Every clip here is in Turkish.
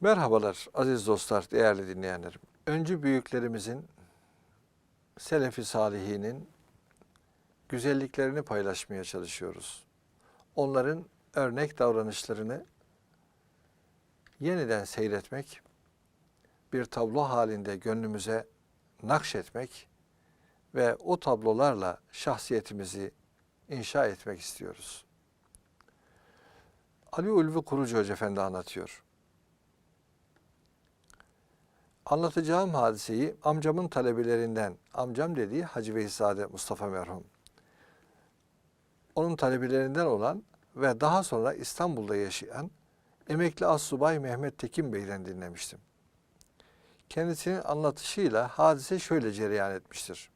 Merhabalar aziz dostlar, değerli dinleyenlerim. Öncü büyüklerimizin, Selefi Salihinin güzelliklerini paylaşmaya çalışıyoruz. Onların örnek davranışlarını yeniden seyretmek, bir tablo halinde gönlümüze nakşetmek ve o tablolarla şahsiyetimizi inşa etmek istiyoruz. Ali Ulvi Kurucu Hoca Efendi anlatıyor. Anlatacağım hadiseyi amcamın talebelerinden, amcam dediği Hacı Veyzade Mustafa merhum. Onun talebelerinden olan ve daha sonra İstanbul'da yaşayan emekli Assubay Mehmet Tekin Bey'den dinlemiştim. Kendisinin anlatışıyla hadise şöyle cereyan etmiştir.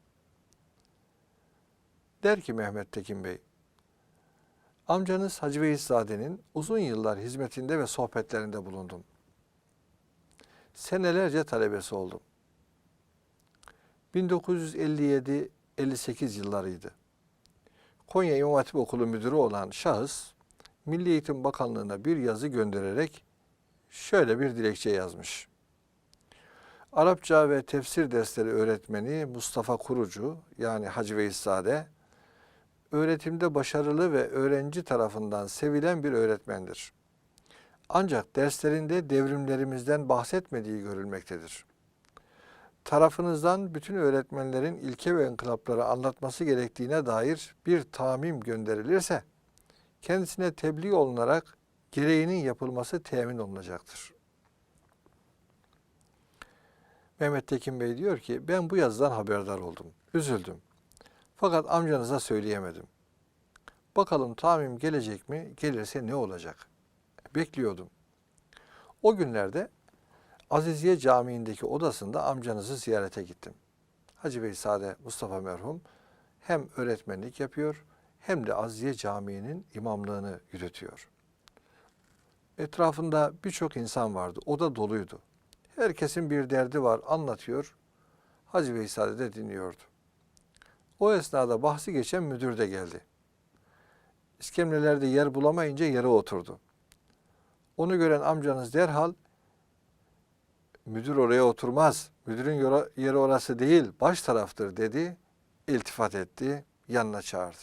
Der ki Mehmet Tekin Bey, amcanız Hacı Veyzade'nin uzun yıllar hizmetinde ve sohbetlerinde bulundum senelerce talebesi oldum. 1957-58 yıllarıydı. Konya İmam Hatip Okulu müdürü olan şahıs Milli Eğitim Bakanlığı'na bir yazı göndererek şöyle bir dilekçe yazmış. Arapça ve tefsir dersleri öğretmeni Mustafa Kurucu yani Hacı Veysade öğretimde başarılı ve öğrenci tarafından sevilen bir öğretmendir. Ancak derslerinde devrimlerimizden bahsetmediği görülmektedir. Tarafınızdan bütün öğretmenlerin ilke ve inkılapları anlatması gerektiğine dair bir tamim gönderilirse, kendisine tebliğ olunarak gereğinin yapılması temin olunacaktır. Mehmet Tekin Bey diyor ki, ben bu yazıdan haberdar oldum, üzüldüm. Fakat amcanıza söyleyemedim. Bakalım tamim gelecek mi, gelirse ne olacak?'' Bekliyordum. O günlerde Aziziye Camii'ndeki odasında amcanızı ziyarete gittim. Hacı Bey Sade Mustafa merhum hem öğretmenlik yapıyor hem de Aziziye Camii'nin imamlığını yürütüyor. Etrafında birçok insan vardı. Oda doluydu. Herkesin bir derdi var anlatıyor. Hacı Bey Sade de dinliyordu. O esnada bahsi geçen müdür de geldi. İskemlelerde yer bulamayınca yere oturdu. Onu gören amcanız derhal müdür oraya oturmaz. Müdürün yeri orası değil, baş taraftır dedi. İltifat etti, yanına çağırdı.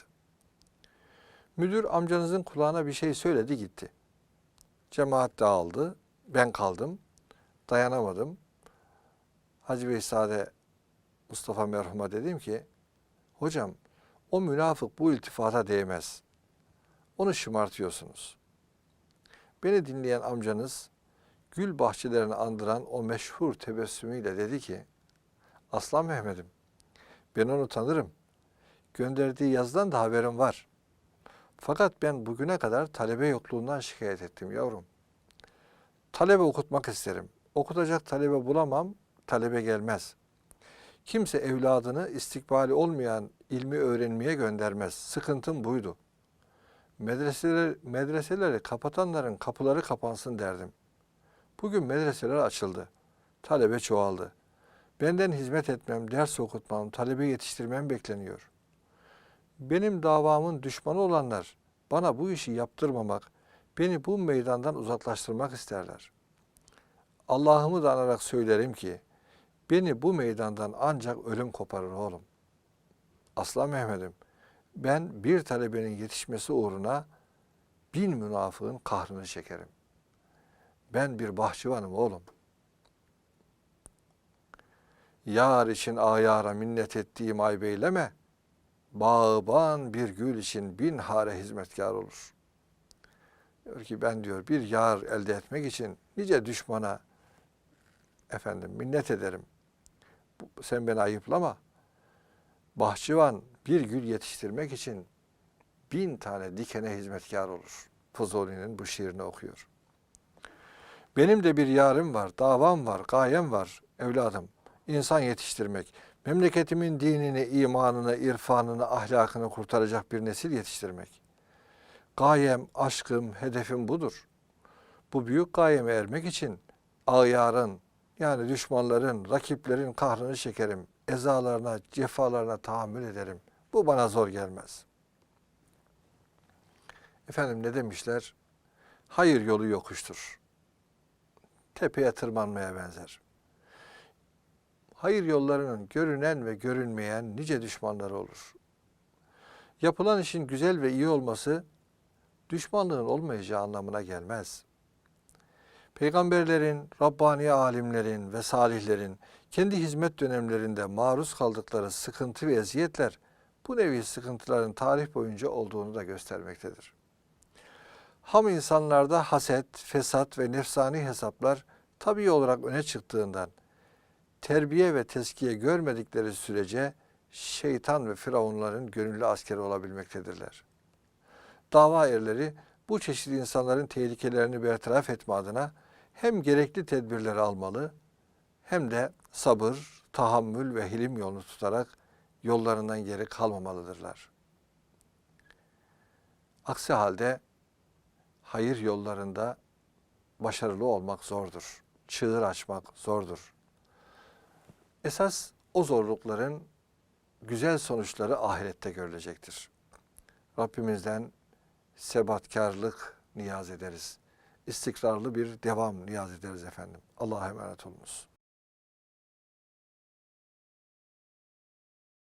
Müdür amcanızın kulağına bir şey söyledi gitti. Cemaat dağıldı. Ben kaldım. Dayanamadım. Hacı Bey Sade Mustafa merhuma dedim ki, hocam o münafık bu iltifata değmez. Onu şımartıyorsunuz. Beni dinleyen amcanız gül bahçelerini andıran o meşhur tebessümüyle dedi ki, Aslan Mehmet'im, ben onu tanırım. Gönderdiği yazdan da haberim var. Fakat ben bugüne kadar talebe yokluğundan şikayet ettim yavrum. Talebe okutmak isterim. Okutacak talebe bulamam, talebe gelmez. Kimse evladını istikbali olmayan ilmi öğrenmeye göndermez. Sıkıntım buydu.'' Medreseler, medreseleri kapatanların kapıları kapansın derdim. Bugün medreseler açıldı. Talebe çoğaldı. Benden hizmet etmem, ders okutmam, talebe yetiştirmem bekleniyor. Benim davamın düşmanı olanlar bana bu işi yaptırmamak, beni bu meydandan uzaklaştırmak isterler. Allah'ımı da anarak söylerim ki, beni bu meydandan ancak ölüm koparır oğlum. Aslan Mehmet'im, ben bir talebenin yetişmesi uğruna bin münafığın kahrını çekerim. Ben bir bahçıvanım oğlum. Yar için ayara minnet ettiğim ay beyleme, bağban bir gül için bin hare hizmetkar olur. Diyor ki ben diyor bir yar elde etmek için nice düşmana efendim minnet ederim. Sen beni ayıplama. Bahçıvan bir gül yetiştirmek için bin tane dikene hizmetkar olur. Fuzuli'nin bu şiirini okuyor. Benim de bir yarım var, davam var, gayem var evladım. İnsan yetiştirmek. Memleketimin dinini, imanını, irfanını, ahlakını kurtaracak bir nesil yetiştirmek. Gayem, aşkım, hedefim budur. Bu büyük gayeme ermek için ağyarın, yani düşmanların, rakiplerin kahrını çekerim. Ezalarına, cefalarına tahammül ederim. Bu bana zor gelmez. Efendim ne demişler? Hayır yolu yokuştur. tepeye tırmanmaya benzer. Hayır yollarının görünen ve görünmeyen nice düşmanları olur. Yapılan işin güzel ve iyi olması düşmanlığın olmayacağı anlamına gelmez. Peygamberlerin, Rabbani alimlerin ve salihlerin kendi hizmet dönemlerinde maruz kaldıkları sıkıntı ve eziyetler bu nevi sıkıntıların tarih boyunca olduğunu da göstermektedir. Ham insanlarda haset, fesat ve nefsani hesaplar tabii olarak öne çıktığından terbiye ve teskiye görmedikleri sürece şeytan ve firavunların gönüllü askeri olabilmektedirler. Dava erleri bu çeşit insanların tehlikelerini bertaraf etme adına hem gerekli tedbirleri almalı hem de sabır, tahammül ve hilim yolunu tutarak yollarından geri kalmamalıdırlar. Aksi halde hayır yollarında başarılı olmak zordur. Çığır açmak zordur. Esas o zorlukların güzel sonuçları ahirette görülecektir. Rabbimizden sebatkarlık niyaz ederiz. İstikrarlı bir devam niyaz ederiz efendim. Allah'a emanet olunuz.